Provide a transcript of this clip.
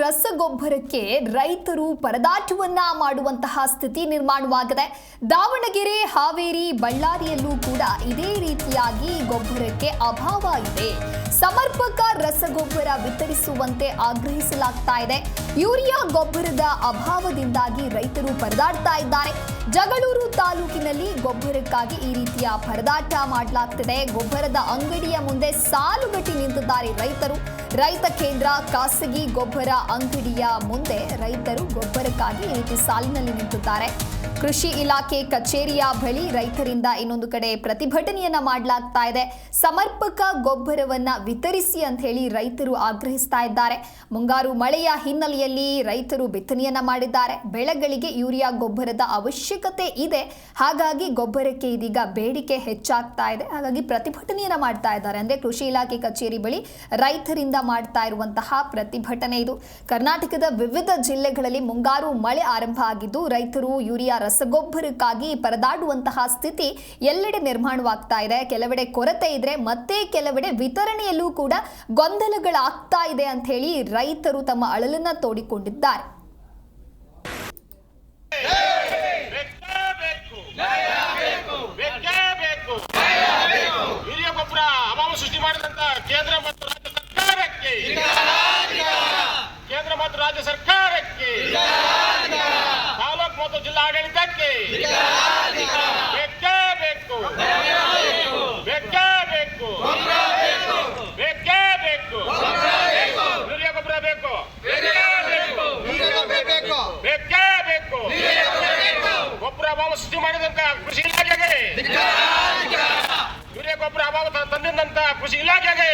ರಸಗೊಬ್ಬರಕ್ಕೆ ರೈತರು ಪರದಾಟವನ್ನ ಮಾಡುವಂತಹ ಸ್ಥಿತಿ ನಿರ್ಮಾಣವಾಗಿದೆ. ದಾವಣಗೆರೆ, ಹಾವೇರಿ, ಬಳ್ಳಾರಿಯಲ್ಲೂ ಕೂಡ ಇದೇ ರೀತಿಯಾಗಿ ಗೊಬ್ಬರಕ್ಕೆ ಅಭಾವ ಇದೆ. ಸಮರ್ಪಕ ರಸಗೊಬ್ಬರ ವಿತರಿಸುವಂತೆ ಆಗ್ರಹಿಸಲಾಗ್ತಾ ಇದೆ. ಯೂರಿಯಾ ಗೊಬ್ಬರದ ಅಭಾವದಿಂದಾಗಿ ರೈತರು ಪರದಾಡ್ತಾ ಇದ್ದಾರೆ. ಜಗಳೂರು ತಾಲೂಕಿನಲ್ಲಿ ಗೊಬ್ಬರಕ್ಕಾಗಿ ಈ ರೀತಿಯ ಪರದಾಟ ಮಾಡಲಾಗ್ತಿದೆ. ಗೊಬ್ಬರದ ಅಂಗಡಿಯ ಮುಂದೆ ಸಾಲುಗಟ್ಟಿ ನಿಂತಿದ್ದಾರೆ ರೈತರು. ರೈತ ಕೇಂದ್ರ ಖಾಸಗಿ ಗೊಬ್ಬರ ಅಂಗಡಿಯ ಮುಂದೆ ರೈತರು ಗೊಬ್ಬರಕ್ಕಾಗಿ ಈ ರೀತಿ ಸಾಲಿನಲ್ಲಿ ನಿಂತಿದ್ದಾರೆ. ಕೃಷಿ ಇಲಾಖೆ ಕಚೇರಿಯ ಬಳಿ ರೈತರಿಂದ ಇನ್ನೊಂದು ಕಡೆ ಪ್ರತಿಭಟನೆಯನ್ನ ಮಾಡಲಾಗ್ತಾ ಇದೆ. ಸಮರ್ಪಕ ಗೊಬ್ಬರವನ್ನ ವಿತರಿಸಿ ಅಂತ ಹೇಳಿ ರೈತರು ಆಗ್ರಹಿಸ್ತಾ ಇದ್ದಾರೆ. ಮುಂಗಾರು ಮಳೆಯ ಹಿನ್ನೆಲೆಯಲ್ಲಿ ರೈತರು ಬಿತ್ತನೆಯನ್ನ ಮಾಡಿದ್ದಾರೆ. ಬೆಳೆಗಳಿಗೆ ಯೂರಿಯಾ ಗೊಬ್ಬರದ ಅವಶ್ಯಕತೆ ಇದೆ. ಹಾಗಾಗಿ ಗೊಬ್ಬರಕ್ಕೆ ಇದೀಗ ಬೇಡಿಕೆ ಹೆಚ್ಚಾಗ್ತಾ ಇದೆ. ಹಾಗಾಗಿ ಪ್ರತಿಭಟನೆಯನ್ನ ಮಾಡ್ತಾ ಇದ್ದಾರೆ. ಅಂದ್ರೆ ಕೃಷಿ ಇಲಾಖೆ ಕಚೇರಿ ಬಳಿ ರೈತರಿಂದ ಮಾಡ್ತಾ ಇರುವಂತಹ ಪ್ರತಿಭಟನೆ ಇದು. ಕರ್ನಾಟಕದ ವಿವಿಧ ಜಿಲ್ಲೆಗಳಲ್ಲಿ ಮುಂಗಾರು ಮಳೆ ಆರಂಭ ಆಗಿದ್ದು, ರೈತರು ಯೂರಿಯಾ ರಸಗೊಬ್ಬರಕ್ಕಾಗಿ ಪರದಾಡುವಂತಹ ಸ್ಥಿತಿ ಎಲ್ಲೆಡೆ ನಿರ್ಮಾಣವಾಗ್ತಾ ಇದೆ. ಕೆಲವೆಡೆ ಕೊರತೆ ಇದ್ರೆ ಮತ್ತೆ ಕೆಲವೆಡೆ ವಿತರಣೆಯಲ್ಲೂ ಕೂಡ ಗೊಂದಲಗಳಾಗ್ತಾ ಇದೆ ಅಂತ ಹೇಳಿ ರೈತರು ತಮ್ಮ ಅಳಲನ್ನ ತೋಡಿಕೊಂಡಿದ್ದಾರೆ. ಸೃಷ್ಟಿ ಮಾಡಿದಂತ ಕೇಂದ್ರ ಮತ್ತು ಬೇಕೇ ಬೇಕು ಬೇಕೇ ಬೇಕು ಬೇಕೇ ಬೇಕು ಯೂರಿಯಾ ಗೊಬ್ಬರ ಬೇಕು. ಬೇಕೇ. ಬೇಕು. ಗೊಬ್ಬರ ಅಭಾವ ಸೃಷ್ಟಿ ಮಾಡಿದಂತ ಕೃಷಿ ಇಲಾಖೆಗೆ. ಯೂರಿಯಾ ಗೊಬ್ಬರ ಅಭಾವ ತಂದಿದ್ದಂತ ಕೃಷಿ ಇಲಾಖೆಗೆ.